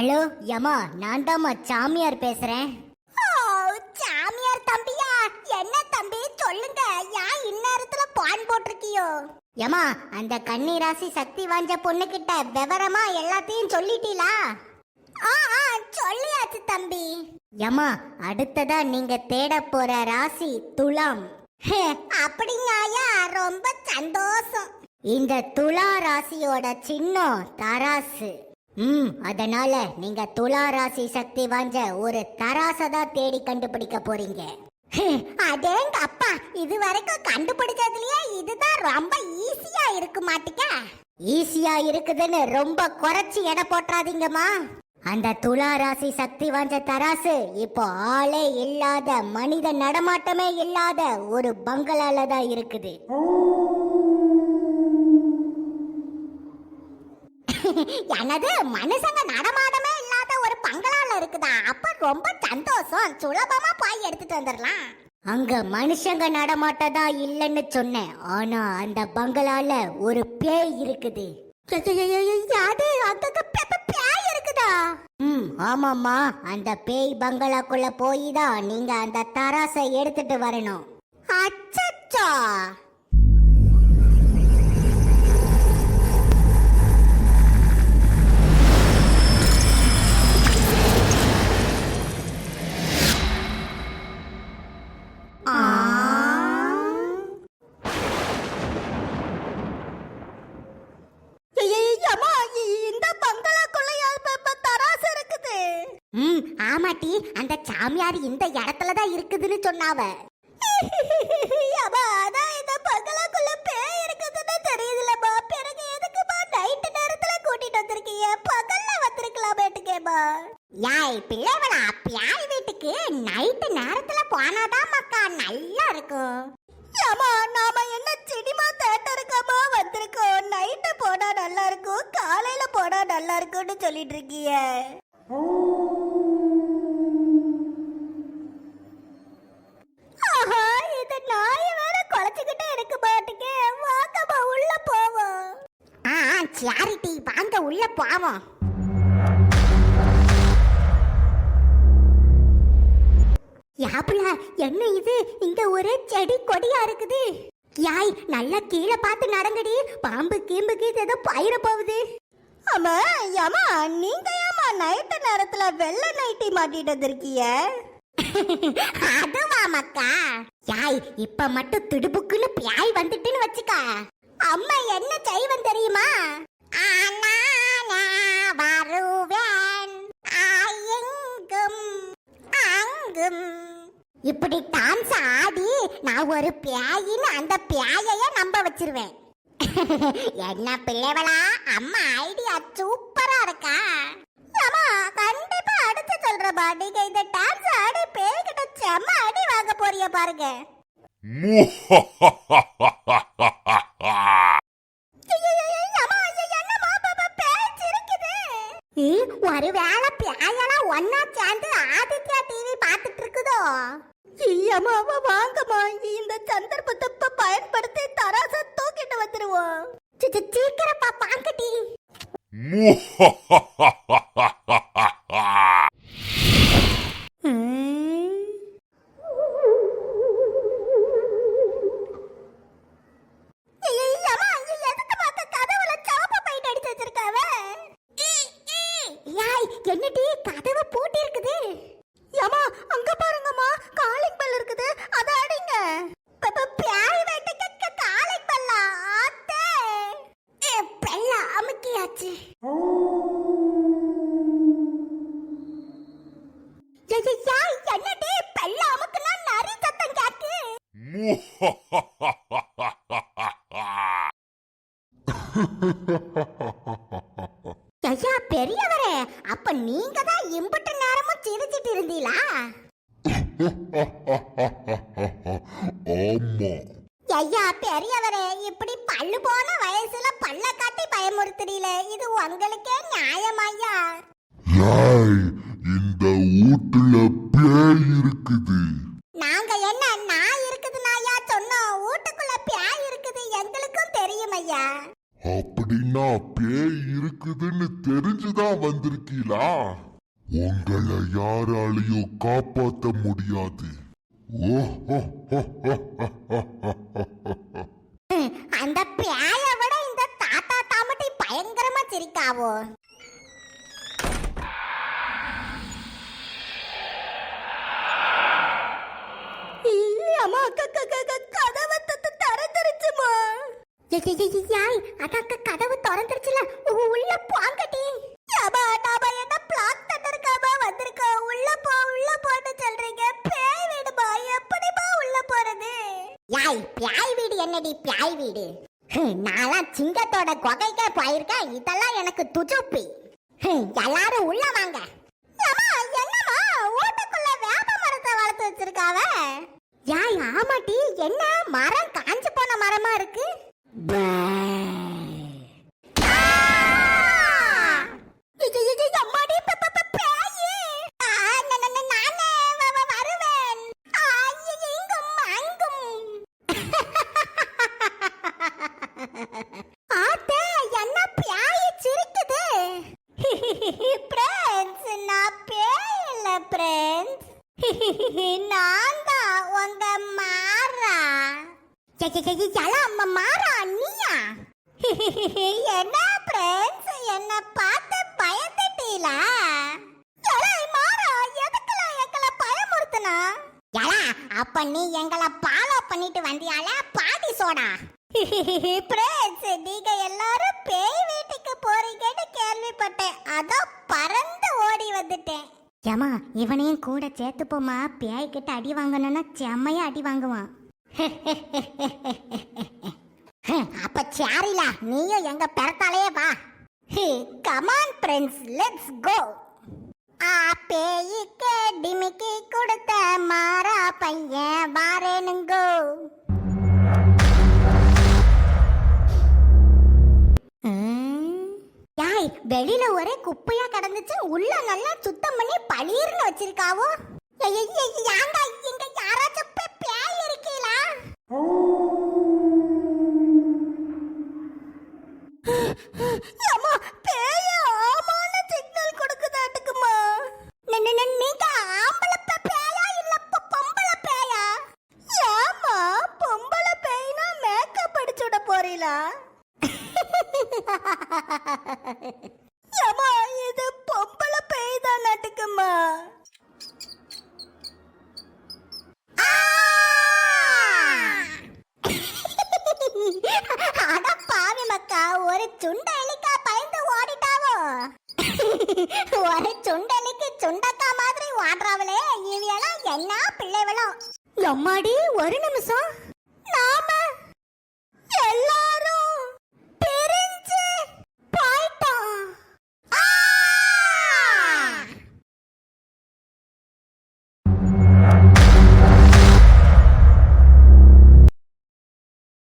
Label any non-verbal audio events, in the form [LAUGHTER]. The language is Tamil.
ஹலோ யமா நான் தாம்மா சாமியார் பேசுறேன். சாமியார் தம்பியா? என்ன தம்பி? சொல்லுங்க. ஏன் இந்நேரத்துல பான் போட்டிருக்கியோ? யமா அந்த கன்னி ராசி சக்தி வாஞ்ச பொண்ணு கிட்ட விவரமா எல்லாத்தையும் சொல்லிட்டீங்களா ஆ ஆ சொல்லியாச்சு தம்பி. யமா அடுத்ததா நீங்க தேட போற ராசி துலாம். அப்படிங்கய்யா ரொம்ப சந்தோஷம். இந்த துலா ராசியோட சின்னம் தராசு. ம் அதனால நீங்க துலா ராசி சக்தி வாஞ்ச ஒரு தராசை தான் தேடி கண்டுபிடிக்க போறீங்க. அதேங்க அப்பா. இது வரைக்கும் கண்டுபிடிச்சதுலயே இதுதான் ரொம்ப ஈஸியா இருக்கு மாட்டிக்க. ஈஸியா இருக்குதுன்னு ரொம்ப குறைச்சி எடை போட்டுறாதீங்கம்மா. அந்த துலா ராசி சக்தி வாஞ்ச தராசு இப்போ ஆளே இல்லாத மனித நடமாட்டமே இல்லாத ஒரு பங்களால தான் இருக்குது. [LAUGHS] எனது மனுஷங்க நடமாட்டமே இல்லாத ஒரு பங்களால இருக்குதா? அப்ப ரொம்ப சந்தோஷம். சுலபமா போய் எடுத்துட்டு வந்துடலாம் அங்க மனுஷங்க நடமாட்டதா இல்லைன்னு சொன்னேன். ஆனா அந்த பங்களால ஒரு பேய் இருக்குது. அது அந்த பேய் இருக்குதா ம் ஆமாம்மா அந்த பேய் பங்களாக்குள்ள போய் தான் நீங்க அந்த தராசை எடுத்துட்டு வரணும் அச்சச்சோ ஆமாட்டி அந்த சாமியார் இந்த இடத்துல தான் இருக்குதுன்னு சொன்னாவ. அதான் இந்த பங்களாக்குள்ள பேய் இருக்குதுன்னு தெரியுதுலப்பா பிறகு எதுக்குப்பா நைட்டு நேரத்துல கூட்டிட்டு வந்திருக்கீங்க? பகல்ல வந்திருக்கலாமேட்டுக்கேப்பா யாய் பிள்ளைவளா பியாய் வீட்டுக்கு நைட்டு நேரத்துல போனாதான் மக்கா நல்லா இருக்கும். ஏமா நாம என்ன சினிமா தேட்டருக்காமா வந்திருக்கோம்? நைட்டு போனா நல்லா இருக்கும் காலையில போனா நல்லா இருக்கும்னு சொல்லிட்டு இருக்கீங்க. சேரிட்டி வாங்க உள்ள போவோம். யாப்புல என்ன இது? இங்க ஒரே செடி கொடியா இருக்குது. யாய் நல்லா கீழே பார்த்து நடங்கடி. பாம்பு கீம்பு கீது ஏதோ பயிர போகுது. ஆமா ஏமா நீங்க ஏமா நைட்டு நேரத்துல வெள்ளை நைட்டி மாட்டிட்டு வந்திருக்கீங்க? [LAUGHS] அதுவா மக்கா யாய் இப்ப மட்டும் திடுபுக்குன்னு பியாய் வந்துட்டுன்னு வச்சுக்க. அம்மா என்ன செய்வன் தெரியுமா? வருவேன். எங்கும் அங்கும். இப்படி டான்ஸ் ஆடி நான் ஒரு பியாயின்னு அந்த பியாயைய நம்ப வச்சிருவேன். என்ன பிள்ளைவளா அம்மா ஐடியா சூப்பரா இருக்கா? அம்மா கண்டிப்பா அடுத்து சொல்றப்பா. நீங்க இந்த டான்ஸ் ஆடி பேய்கிட்ட செம்ம அடி வாங்க போறிய பாருங்க. ஒருவேளை பியாயெல்லாம் ஒன்னா சேர்ந்து ஆதித்யா டிவி பார்த்துட்டு இருக்குதோ ஐயம்மாவா வாங்கம்மா. இந்த சந்தர்ப்பத்தை இப்ப பயன்படுத்தி தராச தூக்கிட்டு வந்துருவோம். சீக்கிரப்பா பாங்கட்டி ஐயா பெரியவரே அப்ப நீங்க தான் இம்புட்டு நேரமும் சிரிச்சிட்டு இருந்தீங்களா ஆமா. ஐயா பெரியவரே இப்படி பல்லு போன வயசுல பல்ல காட்டி பயமுறுத்துறீல இது உங்களுக்கே நியாயமாய்யா யாய் இந்த வீட்டுல பேய் இருக்குது. நாங்க என்ன நான் இருக்குது நாயா சொன்னோம் வீட்டுக்குள்ள பியாய் இருக்குது எங்களுக்கும் தெரியும் ஐயா. அப்படின்னா பேய் இருக்குதுன்னு தெரிஞ்சுதான் வந்திருக்கீங்களா உங்களை யாராலையும் காப்பாத்த முடியாது. ஓ ஹம், அந்த பேய விட இந்த தாத்தா தாமட்டி பயங்கரமா சிரிக்காவோ? அம்மா கதவை திறந்துருச்சுமா அதாக்க கதவு திறந்துருச்சுல. உள்ள போங்கட்டி அம்மா நாம என்ன பிளாக் தந்திருக்காம வந்திருக்கோம் உள்ள போ உள்ள போன்னு சொல்றீங்க. பேய் வீடுமா எப்படிமா உள்ள போறது? யாய் பியாய் வீடு என்னடி பியாய் வீடு? நான்லாம் சிங்கத்தோட குகைக்கே போயிருக்கேன். இதெல்லாம் எனக்கு துஜுப்பி. எல்லாரும் உள்ள வாங்க. ஏம்மா, என்னம்மா? வீட்டுக்குள்ள வேப்ப மரத்தை வளர்த்து வச்சிருக்காவ? யாய் ஆமாட்டி என்ன? மரம் காஞ்சு போன மரமா இருக்கு? அம்மாடி ப- ப- ப- பேயி. மாறா நீயா? [LAUGHS] என்ன பிரின்ஸ் என்ன பார்த்து பயந்துட்டீங்களா மாறா எதுக்குல எங்களை பயமுறுத்துனா? எலா அப்ப நீ எங்களை ஃபாலோ பண்ணிட்டு வந்தியால? பாதி சோடா. [LAUGHS] பிரின்ஸ் நீங்க எல்லாரும் பேய் வீட்டுக்கு போறீங்கன்னு கேள்விப்பட்டேன். அதான் பறந்து ஓடி வந்துட்டேன். ஏமா இவனையும் கூட சேர்த்துப்போமா பேய் கிட்ட அடி வாங்கணும்னா செம்மையா அடி வாங்குவான். அப்ப சாரிலா நீயும் எங்க பெறத்தாலே வா come on friends let's go ஆ பேய்க்கு டிமிக்கி கொடுத்த மாறா பையன் வாரேனுங்கோ யாய் வெளியில ஒரே குப்பையா கிடந்துச்சு உள்ள நல்லா சுத்தம் பண்ணி பளீர்னு வச்சிருக்காவோ ஏய், ஏய், ஏய், யாங்காய் விட ஏமா இது பொம்பளை பேய் தான் நாட்டுக்குமா? ஒரு சுண்டலிக்கா பயந்து ஓடிட்டாவோ? ஒரு சுண்டலிக்கு சுண்டக்கா மாதிரி ஓடுறாவளே இவையெல்லாம் என்ன பிள்ளைவளோ எம்மாடி ஒரு நிமிஷம்.